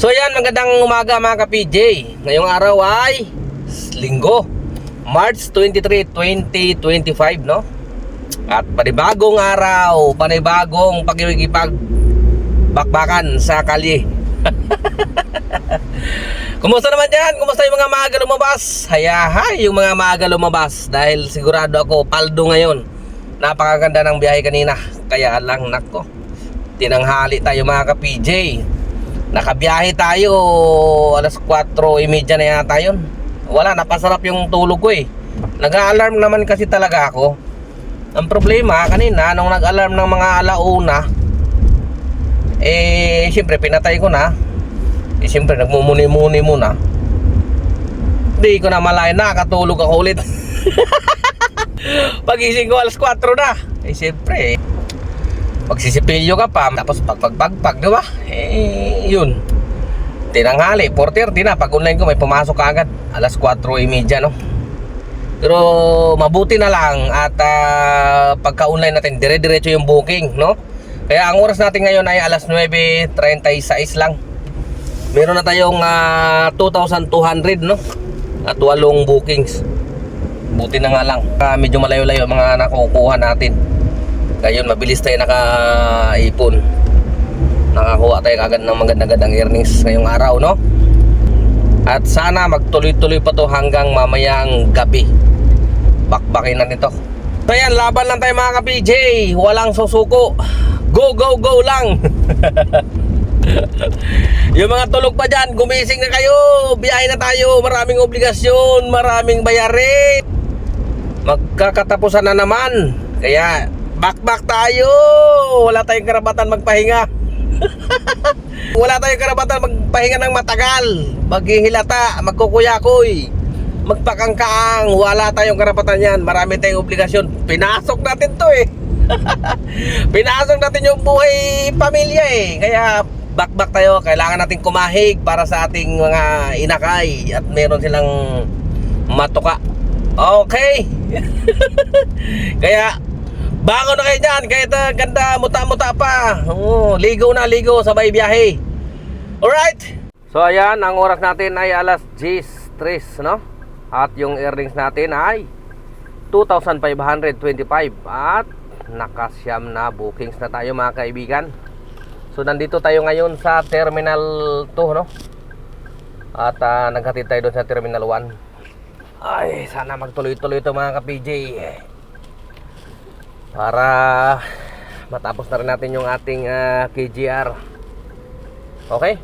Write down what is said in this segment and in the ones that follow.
So yan, magandang umaga mga ka-PJ. Ngayong araw ay linggo, March 23, 2025, no? At panibagong araw, panibagong pagkikipag bakbakan sa kalye. Kumusta naman dyan? Kumusta yung mga maaga lumabas? Hayahay yung mga maaga lumabas dahil sigurado ako paldo ngayon. Napakaganda ng biyahe kanina. Kaya lang nako. Tinanghali tayo mga ka-PJ. Nakabiyahe tayo alas 4.30 na yata yun. Wala, napasarap yung tulog ko eh. Nag-alarm naman kasi talaga ako. Ang problema kanina nung nag-alarm ng mga alauna eh siyempre pinatay ko na eh siyempre nagmumuni-muni muna hindi ko na malayan nakatulog ako ulit pagising ko alas 4 na eh siyempre pagsisipilyo ka pa tapos pagpagpagpag di ba eh yun tinanghali 4.30 na pag online ko may pumasok ka agad alas 4.30 no pero mabuti na lang at ah, pagka-online natin dire-diretso yung booking, no? Kaya ang oras natin ngayon ay alas 9.36 lang. Meron na tayong ah, 2,200, no? At walong bookings. Buti na nga lang. Ah, medyo malayo-layo mga nakukuha natin. Ngayon, mabilis tayo nakaipon. Nakakuha tayo agad ng magandang-gandang earnings ngayong araw, no? At sana magtuloy-tuloy pa to hanggang mamayang gabi. Bakbakin natin to. So yan, laban lang tayo mga ka-PJ. Walang susuko. Go, go, go lang. yung mga tulog pa dyan, gumising na kayo. Biyahe na tayo. Maraming obligasyon, maraming bayarin. Magkakatapusan na naman. Kaya, bakbak tayo. Wala tayong karapatan magpahinga. Wala tayong karapatan magpahinga ng matagal. Maghihilata, magkukuyakoy, magpakangkaang. Wala tayong karapatan yan. Marami tayong obligasyon. Pinasok natin to eh. Pinasok natin yung buhay pamilya eh. Kaya bakbak tayo. Kailangan natin kumahig para sa ating mga inakay. At meron silang matuka. Okay. Kaya Bangon na kayo dyan, kahit uh, ganda, muta-muta pa. Oo, ligo na, ligo, sabay biyahe. Alright? So ayan, ang oras natin ay alas 10.03, no? At yung earnings natin ay 2,525 at nakasyam na bookings na tayo mga kaibigan. So nandito tayo ngayon sa Terminal 2, no? At uh, naghatid tayo doon sa Terminal 1. Ay, sana magtuloy-tuloy ito mga ka-PJ para matapos na rin natin yung ating ah, KGR okay?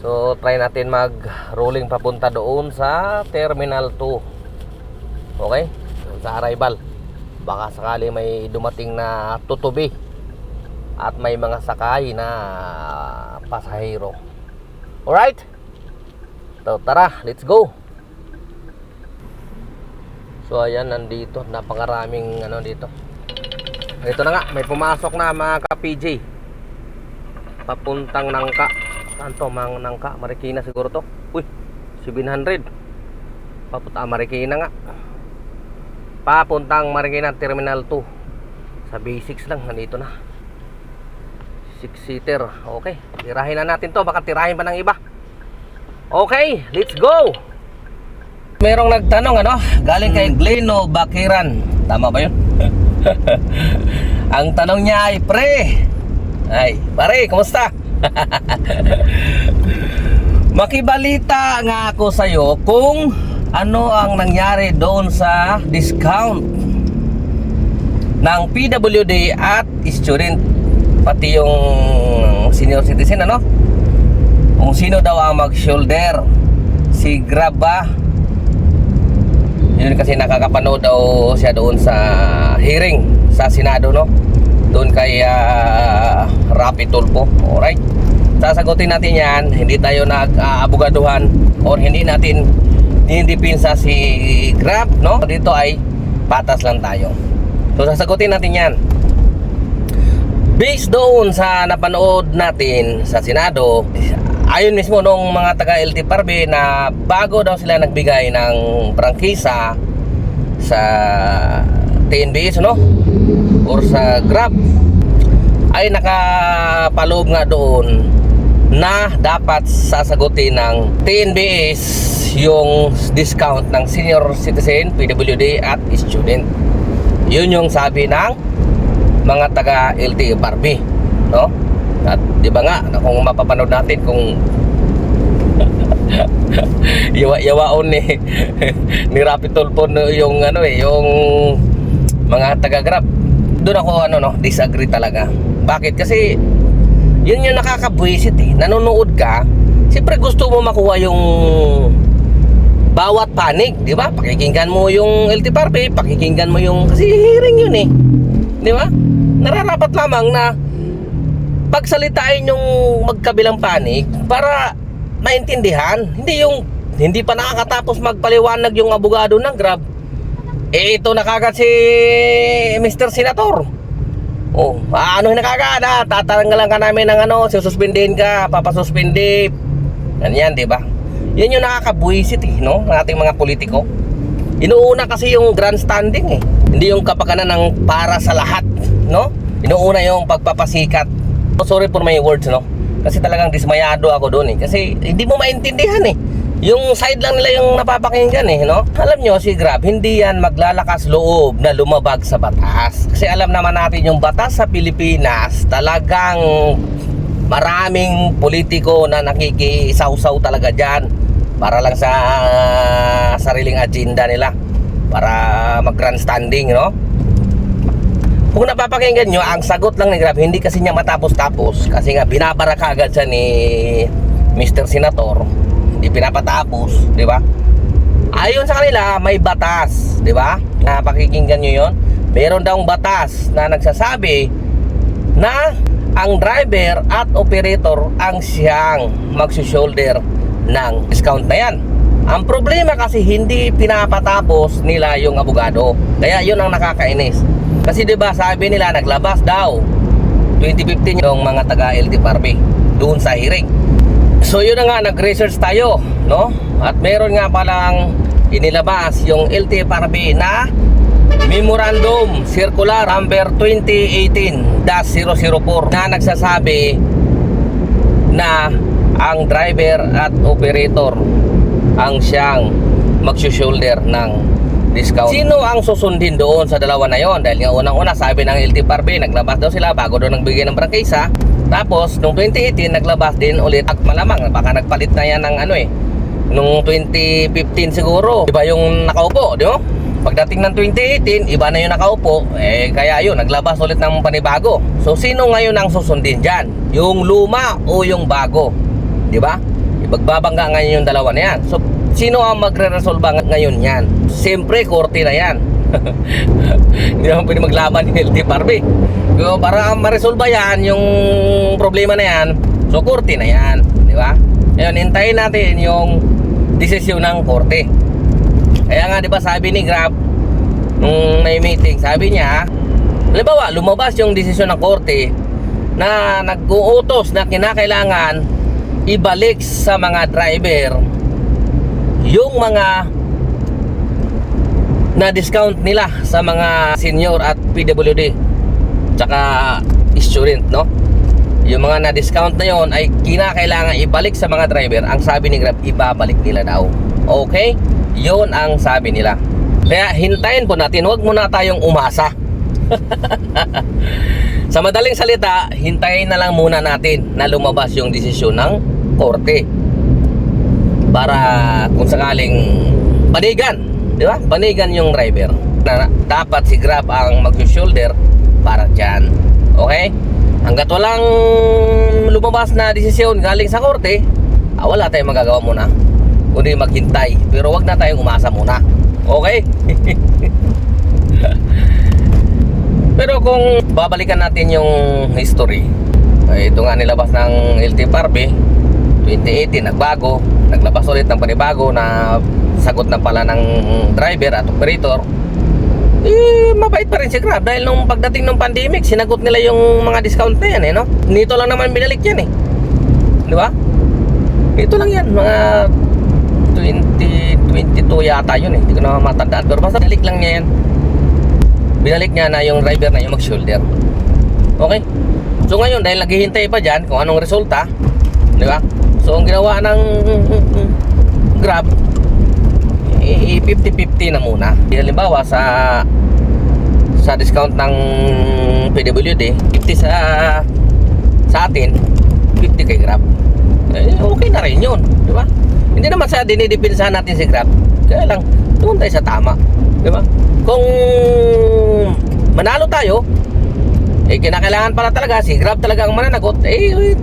So try natin mag rolling papunta doon sa terminal 2 okay? Sa arrival. Baka sakali may dumating na tutubi at may mga sakay na pasahero. Alright? So tara let's go! So ayan nandito. Napakaraming ano dito ito na nga, may pumasok na mga ka-PJ. Papuntang Nangka. Saan to? Mga Nangka, Marikina siguro to. Uy, 700. Papunta Marikina nga. Papuntang Marikina Terminal 2. Sa basics lang, nandito na. 6-seater. Okay, tirahin na natin to. Baka tirahin pa ng iba. Okay, let's go! Merong nagtanong ano, galing kay Gleno Bakiran. Tama ba 'yun? Ang tanong niya ay, pre, ay, pare, kumusta? Makibalita nga ako sa'yo kung ano ang nangyari doon sa discount ng PWD at student pati yung senior citizen ano kung sino daw ang mag-shoulder si Grab ba yun kasi nakakapanood daw siya doon sa hearing sa Senado no? Doon kay uh, Rapi Tulfo. Alright. Sasagutin natin yan. Hindi tayo nag-aabugaduhan or hindi natin dinidipinsa si Grab no? Dito ay patas lang tayo. So sasagutin natin yan. Based doon sa napanood natin sa Senado ayon mismo nung mga taga LT Parbe na bago daw sila nagbigay ng prangkisa sa TNBS no or sa Grab ay nakapaloob nga doon na dapat sasagutin ng TNBS yung discount ng senior citizen, PWD at student. Yun yung sabi ng mga taga LTFRB, no? At di ba nga, kung mapapanood natin kung yawa-yawaon ni ni Rapi Tulfo no, yung ano eh, yung mga taga Grab. Doon ako ano no, disagree talaga. Bakit? Kasi yun yung nakakabwisit eh. Nanonood ka, siyempre gusto mo makuha yung bawat panig, di ba? Pakikinggan mo yung LTFRB, pakikinggan mo yung kasi hearing yun eh. Di ba? Nararapat lamang na pagsalitain yung magkabilang panig para maintindihan. Hindi yung hindi pa nakakatapos magpaliwanag yung abogado ng Grab. Eh ito na kagad si Mr. Senator. Oh, ano na kagad ah, tatanggalan ka namin ng ano, sususpindihin ka, papasuspindi. Ganyan, di ba? Yan yung nakakabuisit eh, no? Ng ating mga politiko. Inuuna kasi yung grandstanding eh. Hindi yung kapakanan ng para sa lahat, no? Inuuna yung pagpapasikat. Oh, sorry for my words, no? Kasi talagang dismayado ako doon eh. Kasi hindi mo maintindihan eh. Yung side lang nila yung napapakinggan eh, no? Alam nyo, si Grab, hindi yan maglalakas loob na lumabag sa batas. Kasi alam naman natin yung batas sa Pilipinas, talagang maraming politiko na nakikisaw-saw talaga dyan para lang sa sariling agenda nila para mag-grandstanding, no? Kung napapakinggan nyo, ang sagot lang ni Grab, hindi kasi niya matapos-tapos. Kasi nga, binabara kagad siya ni Mr. Senator. Hindi pinapatapos, di ba? Ayon sa kanila, may batas, di ba? Napakikinggan nyo yon Meron daw batas na nagsasabi na ang driver at operator ang siyang magsushoulder ng discount na yan. Ang problema kasi hindi pinapatapos nila yung abogado. Kaya yun ang nakakainis. Kasi 'di ba sabi nila naglabas daw 2015 yung mga taga LTFRB doon sa hearing. So yun na nga nag-research tayo, no? At meron nga palang inilabas yung LTFRB na Memorandum Circular number 2018-004 na nagsasabi na ang driver at operator ang siyang magsushoulder ng discount. Sino ang susundin doon sa dalawa na yon? Dahil nga unang-una sabi ng LTFRB, naglabas daw sila bago doon nagbigay ng prangkisa. Tapos, nung 2018, naglabas din ulit at malamang, baka nagpalit na yan ng ano eh. Nung 2015 siguro, iba yung nakaupo, di ba? Pagdating ng 2018, iba na yung nakaupo, eh kaya yun, naglabas ulit ng panibago. So, sino ngayon ang susundin dyan? Yung luma o yung bago? Di ba? Ibagbabangga ngayon yung dalawa na yan. So, sino ang magre-resolve ngayon yan? Siyempre, korte na yan. Hindi naman pwede maglaban yung LTFRB. So, para ma-resolve yan, yung problema na yan, so korte na yan. Di ba? Ngayon, hintayin natin yung desisyon ng korte. Kaya nga, di ba, sabi ni Grab, nung may meeting, sabi niya, halimbawa, lumabas yung desisyon ng korte na nag-uutos na kinakailangan ibalik sa mga driver yung mga na discount nila sa mga senior at PWD tsaka student no? Yung mga na discount na yon ay kinakailangan ibalik sa mga driver. Ang sabi ni Grab ibabalik nila daw. Okay? Yon ang sabi nila. Kaya hintayin po natin wag muna tayong umasa. Sa madaling salita hintayin na lang muna natin na lumabas yung desisyon ng korte para kung sakaling panigan, di ba? Panigan yung driver na dapat si Grab ang mag-shoulder para dyan. Okay? Hanggat walang lumabas na desisyon galing sa korte, ah, wala tayong magagawa muna. Kundi maghintay. Pero wag na tayong umasa muna. Okay? Pero kung babalikan natin yung history, ay ito nga nilabas ng LTFRB 2018 nagbago naglabas ulit ng panibago na sagot na pala ng driver at operator. Eh mabait pa rin si Grab dahil nung pagdating ng pandemic sinagot nila yung mga discount na yan eh no? Nito lang naman binalik yan eh. Di ba? Ito lang yan mga 2022 yata yun eh. Hindi ko na matandaan pero basta binalik lang niya yan. Binalik niya na yung driver na yung mag shoulder okay? So ngayon dahil naghihintay pa dyan kung anong resulta Di ba? So, ang ginawa ng Grab, eh, 50-50 na muna. Halimbawa, sa sa discount ng PWD, 50 sa sa atin, 50 kay Grab. Eh, okay na rin yun. Di ba? Hindi naman sa dinidipinsahan natin si Grab. Kaya lang, doon tayo sa tama. Di ba? Kung manalo tayo, eh kinakailangan pala talaga si Grab talaga ang mananagot, eh,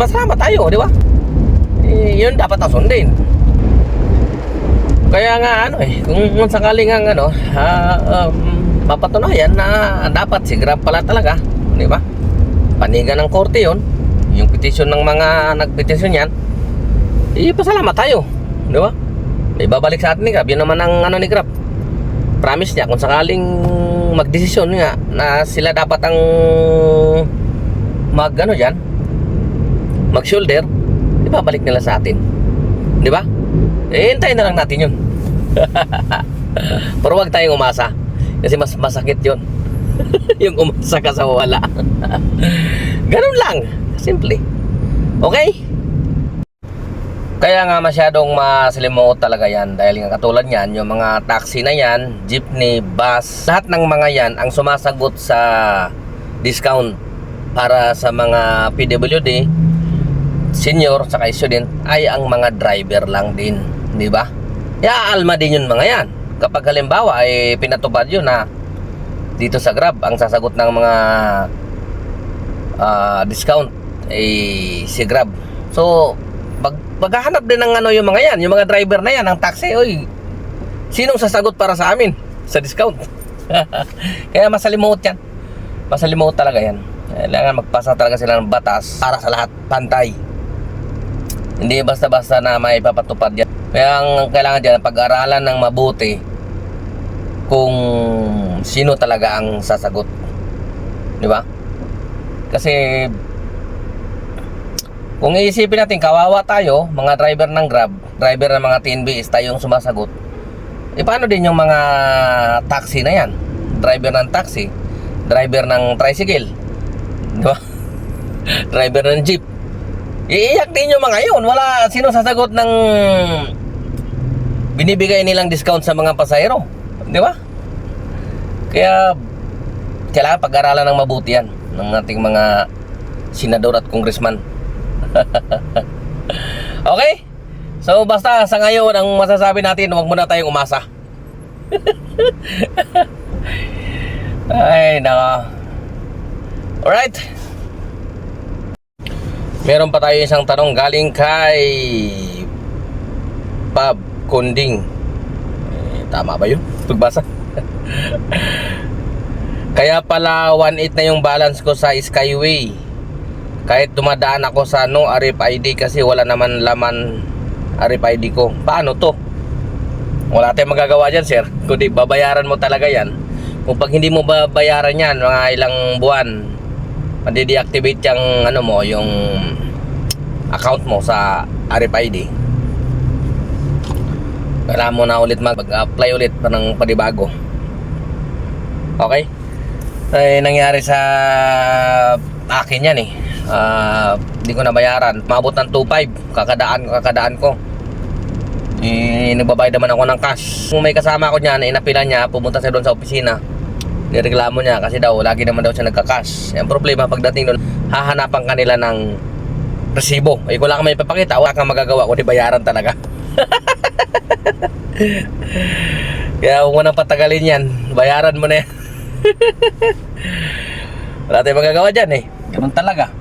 eh pasama tayo, di ba? Eh, yun dapat na sundin. Kaya nga ano eh, kung sakaling ang ano, ah, um, mapatunayan na dapat si Grab pala talaga, di ba? Panigan ng korte yun, yung petition ng mga nagpetisyon yan, eh, pasalamat tayo, di ba? May babalik sa atin ni Grab, yun naman ang ano ni Grab. Promise niya kung sakaling magdesisyon nga na sila dapat ang mag ano diyan, mag shoulder, ibabalik nila sa atin. Di ba? Eh, hintayin na lang natin yun. Pero wag tayong umasa. Kasi mas masakit yun. yung umasa ka sa wala. Ganun lang. Simple. Okay? Kaya nga masyadong masalimuot talaga yan dahil nga katulad yan, yung mga taxi na yan, jeepney, bus, lahat ng mga yan ang sumasagot sa discount para sa mga PWD, senior, saka student ay ang mga driver lang din, di ba? Iaalma din yun mga yan. Kapag halimbawa ay pinatupad yun na dito sa Grab ang sasagot ng mga ah, discount ay si Grab. So, mag maghahanap din ng ano yung mga yan, yung mga driver na yan, ng taxi, oy. Sinong sasagot para sa amin sa discount? Kaya masalimuot yan. Masalimuot talaga yan. Kailangan magpasa talaga sila ng batas para sa lahat pantay. Hindi basta-basta na may papatupad yan. Kaya ang kailangan dyan, pag-aralan ng mabuti kung sino talaga ang sasagot. Di ba? Kasi kung iisipin natin, kawawa tayo, mga driver ng Grab, driver ng mga TNBs, tayong sumasagot. E paano din yung mga taxi na yan? Driver ng taxi, driver ng tricycle, di ba? driver ng jeep. Iiyak din yung mga yun. Wala sino sasagot ng binibigay nilang discount sa mga pasahero. Di ba? Kaya kailangan pag-aralan ng mabuti yan ng ating mga senador at congressman. okay? So basta sa ngayon ang masasabi natin, huwag muna tayong umasa. Ay, naka. Alright. Meron pa tayo isang tanong galing kay Bob Kunding. Eh, tama ba yun? Pagbasa. Kaya pala 1.8 na yung balance ko sa Skyway. Kahit dumadaan ako sa no RFID kasi wala naman laman RFID ko. Paano to? Wala tayong magagawa dyan, sir. Kundi babayaran mo talaga yan. Kung pag hindi mo babayaran yan, mga ilang buwan, madi-deactivate yung ano mo, yung account mo sa RFID. Kailangan mo na ulit mag-apply ulit pa ng panibago. Okay? Ay nangyari sa akin yan eh. Ah, Hindi ko nabayaran. Mabot ng 2.5. Kakadaan, kakadaan ko. Eh, nagbabayad naman ako ng cash. Kung may kasama ko niyan, inapila niya, pumunta siya doon sa opisina. Nireklamo niya kasi daw, lagi naman daw siya nagka-cash. Ang problema, pagdating doon, hahanapan kanila ng resibo. Eh, kung wala kang may papakita, wala kang magagawa kundi bayaran talaga. Kaya huwag mo nang patagalin yan. Bayaran mo na yan. wala tayong magagawa dyan eh. Ganun talaga.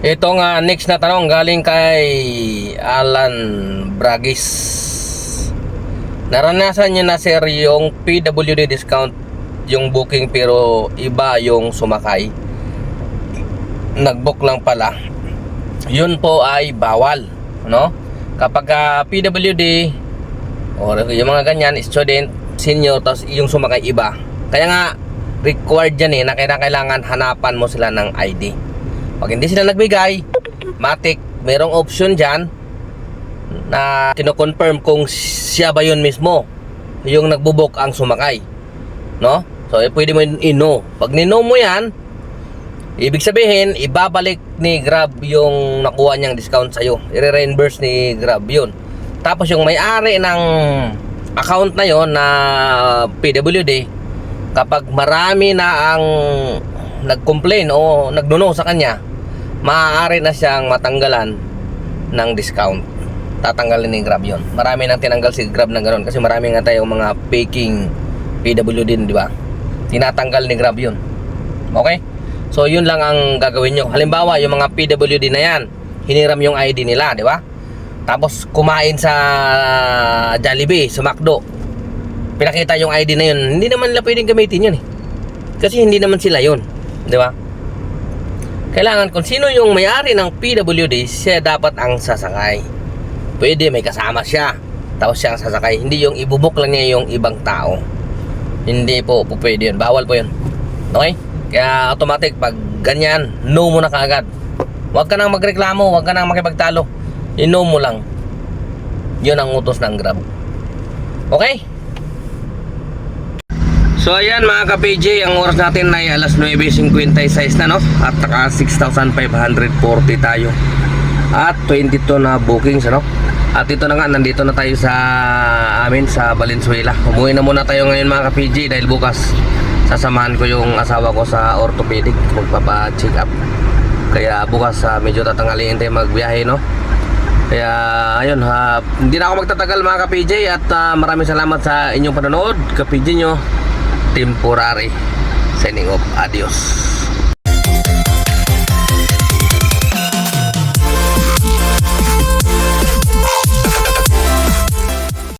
Ito nga, next na tanong galing kay Alan Bragis. Naranasan niyo na sir yung PWD discount yung booking pero iba yung sumakay. Nagbook lang pala. Yun po ay bawal, no? Kapag ah, PWD or yung mga ganyan, student, senior, tapos yung sumakay iba. Kaya nga, required yan eh, na kailangan hanapan mo sila ng ID. Pag hindi sila nagbigay, matik, merong option dyan na kino-confirm kung siya ba yun mismo yung nagbubok ang sumakay. No? So, eh, pwede mo i-no. Pag nino mo yan, Ibig sabihin, ibabalik ni Grab yung nakuha niyang discount sa'yo. I-reimburse ni Grab yun. Tapos yung may-ari ng account na yon na PWD, kapag marami na ang nag-complain o nagnuno sa kanya, maaari na siyang matanggalan ng discount. Tatanggalin ni Grab yon. Marami nang tinanggal si Grab ng ganun kasi marami nga tayong mga faking PWD, di ba? Tinatanggal ni Grab yon. Okay? So yun lang ang gagawin nyo. Halimbawa, yung mga PWD na yan, hiniram yung ID nila, di ba? Tapos kumain sa Jollibee, sa McDo. Pinakita yung ID na yun. Hindi naman nila pwedeng gamitin yun eh. Kasi hindi naman sila yun. Di ba? Kailangan kung sino yung may-ari ng PWD, siya dapat ang sasakay. Pwede may kasama siya. Tapos siya ang sasakay. Hindi yung ibubuk lang niya yung ibang tao. Hindi po, po pwede yun. Bawal po yun. Okay? Kaya automatic pag ganyan, no mo na kaagad. Huwag ka nang magreklamo, huwag ka nang makipagtalo. I-no mo lang. Yun ang utos ng Grab. Okay? So ayan mga ka-PJ, ang oras natin ay alas 9.56 na no? At naka 6,540 tayo. At 22 na bookings ano? At ito na nga, nandito na tayo sa amin sa Valenzuela. Umuwi na muna tayo ngayon mga ka-PJ dahil bukas sasamahan ko yung asawa ko sa orthopedic magpapa-check up. Kaya bukas ah, medyo tatangaliin tayo magbiyahe no? Kaya ayun ha, hindi na ako magtatagal mga ka-PJ at ah, maraming salamat sa inyong panonood. Ka-PJ nyo, temporary. Signing off. Adios.